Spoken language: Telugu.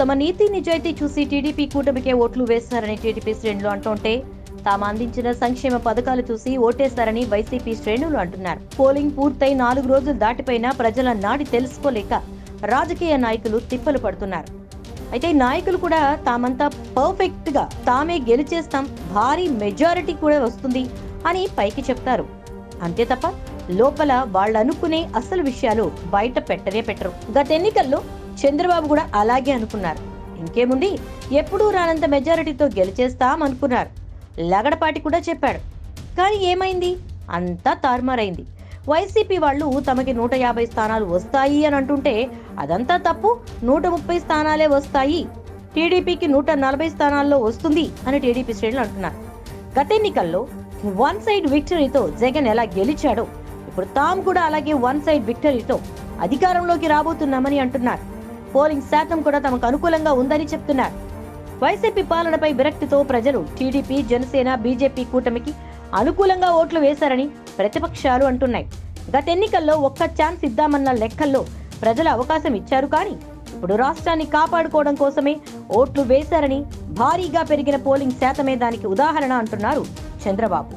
తమ నీతి నిజాయితీ చూసి టీడీపీ కూటమికే ఓట్లు వేస్తారని టీడీపీ శ్రేణులు అంటుంటే తాము అందించిన సంక్షేమ పథకాలు చూసి ఓటేస్తారని వైసీపీ శ్రేణులు అంటున్నారు. పోలింగ్ పూర్తయి నాలుగు రోజులు దాటిపోయినా ప్రజల నాడి తెలుసుకోలేక రాజకీయ నాయకులు తిప్పలు పడుతున్నారు. అయితే నాయకులు కూడా తామంతా పర్ఫెక్ట్గా తామే గెలిచేస్తాం భారీ మెజారిటీ కూడా వస్తుంది అని పైకి చెప్తారు. అంతే తప్ప లోపల వాళ్ళు అనుకునే అసలు విషయాలు బయట పెట్టనే పెట్టరు. గత ఎన్నికల్లో చంద్రబాబు కూడా అలాగే అనుకున్నారు. ఇంకేముంది? ఎప్పుడూ రానంత మెజారిటీతో గెలిచేస్తాం అనుకున్నారు లగడపాటి కూడా చెప్పాడు. కానీ ఏమైంది? అంతా తారుమారైంది. వైసీపీ వాళ్ళు తమకి నూట యాభై స్థానాలు వస్తాయి అని అంటుంటే అదంతా తప్పు. నూట ముప్పై స్థానాలే వస్తాయి. టీడీపీకి నూట నలభై స్థానాల్లో వస్తుంది అని టీడీపీ శ్రేణులు అంటున్నారు. గత ఎన్నికల్లో వన్ సైడ్ విక్టరీతో జగన్ ఎలా గెలిచాడో ఇప్పుడు తాము కూడా అలాగే వన్ సైడ్ విక్టరీతో అధికారంలోకి రాబోతున్నామని అంటున్నారు. పోలింగ్ శాతం కూడా తమకు అనుకూలంగా ఉందని చెప్తున్నారు. వైసీపీ పాలనపై విరక్తితో ప్రజలు టీడీపీ జనసేన బీజేపీ కూటమికి అనుకూలంగా ఓట్లు వేశారని ప్రతిపక్షాలు అంటున్నాయి. గత ఎన్నికల్లో ఒక్క ఛాన్స్ ఇద్దామన్న లెక్కల్లో ప్రజలు అవకాశం ఇచ్చారు కానీ ఇప్పుడు రాష్ట్రాన్ని కాపాడుకోవడం కోసమే ఓట్లు వేశారని భారీగా పెరిగిన పోలింగ్ శాతమే దానికి ఉదాహరణ అంటున్నారు చంద్రబాబు.